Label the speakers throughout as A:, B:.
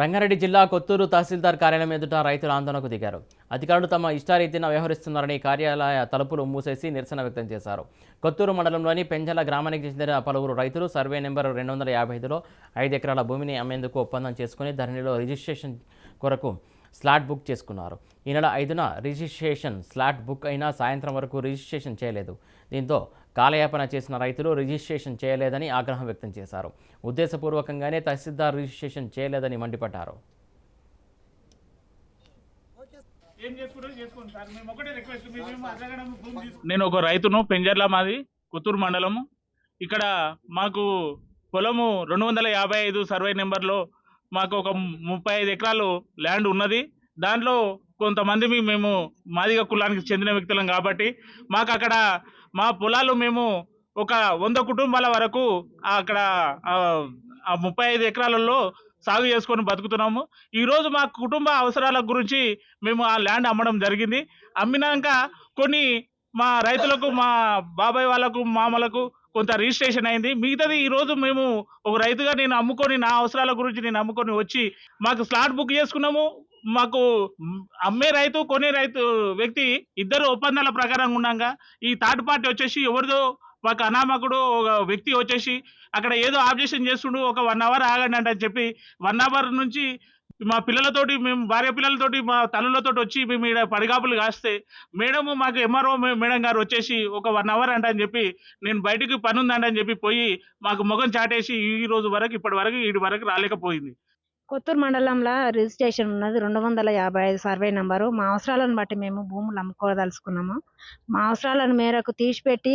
A: రంగారెడ్డి జిల్లా కొత్తూరు తహసీల్దార్ కార్యాలయం ఎదుట రైతులు ఆందోళనకు దిగారు. అధికారులు తమ ఇష్టారీతిన వ్యవహరిస్తున్నారని కార్యాలయ తలుపులు మూసేసి నిరసన వ్యక్తం చేశారు. కొత్తూరు మండలంలోని పెంజల గ్రామానికి చెందిన పలువురు రైతులు సర్వే నెంబర్ రెండు వందల యాభై ఐదులో ఐదు ఎకరాల భూమిని అమ్మేందుకు ఒప్పందం చేసుకుని ధరణిలో రిజిస్ట్రేషన్ కొరకు స్లాట్ బుక్ చేసుకున్నారు. ఈ నెల ఐదున రిజిస్ట్రేషన్ స్లాట్ బుక్ అయినా సాయంత్రం వరకు రిజిస్ట్రేషన్ చేయలేదు. దీంతో కాలయాపన చేసిన రైతులు రిజిస్ట్రేషన్ చేయలేదని ఆగ్రహం వ్యక్తం చేశారు. ఉద్దేశపూర్వకంగానే తహసీల్దార్ రిజిస్ట్రేషన్ చేయలేదని మండిపడ్డారు.
B: నేను ఒక రైతును పెంజర్ల మాది పుత్తూరు మండలము. ఇక్కడ మాకు పొలము రెండు వందల యాభై ఐదు సర్వే నెంబర్లో మాకు ఒక ముప్పై ఐదు ఎకరాలు ల్యాండ్ ఉన్నది. దాంట్లో కొంతమంది మేము మాదిగ కులానికి చెందిన వ్యక్తులం కాబట్టి మాకు అక్కడ మా పొలాలు మేము ఒక వంద కుటుంబాల వరకు అక్కడ ఆ- ముప్పై ఐదు ఎకరాలలో సాగు చేసుకొని బతుకుతున్నాము. ఈరోజు మా కుటుంబ అవసరాల గురించి మేము ఆ ల్యాండ్ అమ్మడం జరిగింది. అమ్మినాక కొన్ని మా రైతులకు మా బాబాయ్ వాళ్ళకు మామలకు కొంత రిజిస్ట్రేషన్ అయింది. మిగతాది ఈరోజు మేము ఒక రైతుగా నేను అమ్ముకొని నా అవసరాల గురించి నేను అమ్ముకొని వచ్చి మాకు స్లాట్ బుక్ చేసుకున్నాము. మాకు అమ్మే రైతు కొనే రైతు వ్యక్తి ఇద్దరు ఒప్పందాల ప్రకారం ఉన్నాగా ఈ థర్డ్ పార్టీ వచ్చేసి ఎవరిదో మాకు అనామకుడు ఒక వ్యక్తి వచ్చేసి అక్కడ ఏదో ఆబ్జెక్షన్ చేస్తుండు. ఒక వన్ అవర్ ఆగండి అంటే అని చెప్పి వన్ అవర్ నుంచి మా పిల్లలతోటి మేము భార్య పిల్లలతోటి మా తల్లులతోటి వచ్చి మేము ఈడ పడిగాపులు కాస్తే మేడము మాకు ఎంఆర్ఓ మేడం గారు వచ్చేసి ఒక వన్ అవర్ అంట అని చెప్పి నేను బయటికి పని ఉందంట అని చెప్పి పోయి మాకు ముఖం చాటేసి ఈ రోజు వరకు ఇప్పటి వరకు ఇటు వరకు రాలేకపోయింది.
C: కొత్తూరు మండలంలో రిజిస్ట్రేషన్ ఉన్నది రెండు వందల యాభై ఐదు సర్వే నంబరు. మా అవసరాలను బట్టి మేము భూములు అమ్ముకోదలుచుకున్నాము. మా అవసరాలను మేరకు తీసిపెట్టి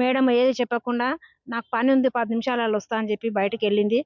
C: మేడం ఏది చెప్పకుండా నాకు పని ఉంది పది నిమిషాలలో వస్తా అని చెప్పి బయటకు వెళ్ళింది.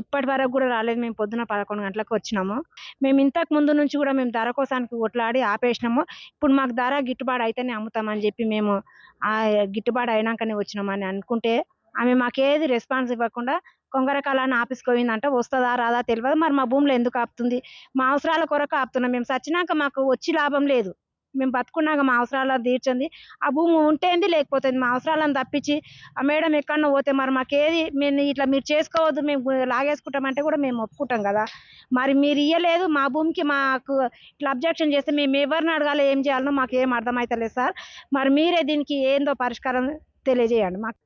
C: ఇప్పటి వరకు కూడా రాలేదు. మేము పొద్దున పదకొండు గంటలకు వచ్చినాము. మేము ఇంతకు ముందు నుంచి కూడా మేము ధర కోసానికి కొట్లాడి ఆపేసినాము. ఇప్పుడు మాకు ధర గిట్టుబాటు అయితేనే అమ్ముతామని చెప్పి మేము ఆ గిట్టుబాటు అయినాకనే వచ్చినామని అనుకుంటే ఆమె మాకేది రెస్పాన్స్ ఇవ్వకుండా కొంగరకాలని ఆఫీస్కి పోయిందంట వస్తుందా రాదా తెలియదు మరి మా భూమిలో ఎందుకు ఆపుతుంది? మా అవసరాల కొరకు ఆపుతున్నాం. మేము చచ్చినాక మాకు వచ్చి లాభం లేదు. మేము బతుకున్నాక మా అవసరాలు తీర్చింది. ఆ భూమి ఉంటేంది లేకపోతుంది. మా అవసరాలను తప్పించి ఆ మేడం ఎక్కడన్నా పోతే మరి మాకేది? మేము ఇట్లా మీరు చేసుకోవద్దు మేము లాగేసుకుంటామంటే కూడా మేము ఒప్పుకుంటాం కదా. మరి మీరు ఇయ్యలేదు మా భూమికి మాకు ఇట్లా అబ్జెక్షన్ చేస్తే మేము ఎవరిని అడగాలి ఏం చేయాలనో మాకు ఏం అర్థమవుతలేదు సార్. మరి మీరే దీనికి ఏందో పరిష్కారం తెలియజేయండి. మాకు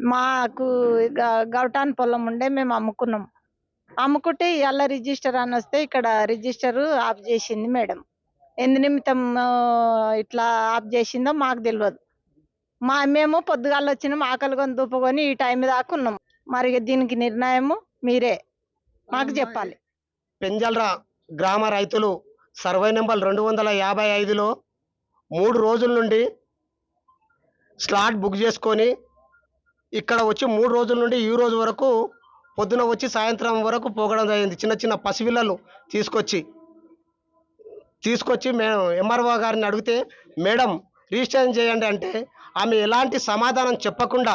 D: మాకు గ- గవటాన్ పొలం ఉండే మేము అమ్ముకున్నాం. అమ్ముకుంటే ఇవాళ రిజిస్టర్ అని వస్తే ఇక్కడ రిజిస్టర్ ఆఫ్ చేసింది మేడం. ఎందు నిమిత్తం ఇట్లా ఆఫ్ చేసిందో మాకు తెలియదు మా మేము పొద్దుగాల వచ్చినాం ఆకలి కొని దుప్పుకొని ఈ టైం దాకా ఉన్నాం. మరి దీనికి నిర్ణయము మీరే. మాకు చెప్పాలి.
E: పెంజల్రా గ్రామ రైతులు సర్వే నెంబర్ రెండు వందల యాభై ఐదులో మూడు రోజుల నుండి స్లాట్ బుక్ చేసుకొని ఇక్కడ వచ్చి మూడు రోజుల నుండి ఈ రోజు వరకు పొద్దున వచ్చి సాయంత్రం వరకు పోగడం జరిగింది. చిన్న చిన్న పసిపిల్లలు తీసుకొచ్చి తీసుకొచ్చి మేము ఎంఆర్ఓ గారిని అడిగితే మేడం రిజిస్ట్రేషన్ చేయండి అంటే ఆమె ఎలాంటి సమాధానం చెప్పకుండా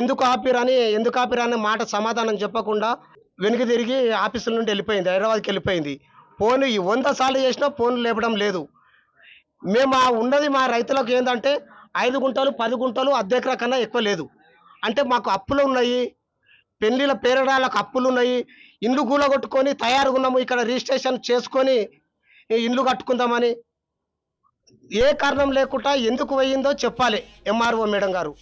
E: ఎందుకు ఆపిరని ఎందుకు ఆపిరని మాట సమాధానం చెప్పకుండా వెనుక తిరిగి ఆఫీసుల నుండి వెళ్ళిపోయింది. హైదరాబాద్కి వెళ్ళిపోయింది. ఫోన్ ఈ వంద సార్లు చేసినా ఫోన్ లేపడం లేదు. మేము ఉన్నది మా రైతులకు ఏంటంటే ఐదు గుంటలు పది గుంటలు అద్దెకరా కన్నా ఎక్కువ లేదు. అంటే మాకు అప్పులు ఉన్నాయి పెళ్ళిళ్ళ పేరడాలకు అప్పులు ఉన్నాయి ఇండ్లు కూలగొట్టుకొని తయారుగా ఉన్నాము ఇక్కడ రిజిస్ట్రేషన్ చేసుకొని ఇండ్లు కట్టుకుందామని. ఏ కారణం లేకుండా ఎందుకు పోయిందో చెప్పాలి ఎంఆర్ఓ మేడం గారు.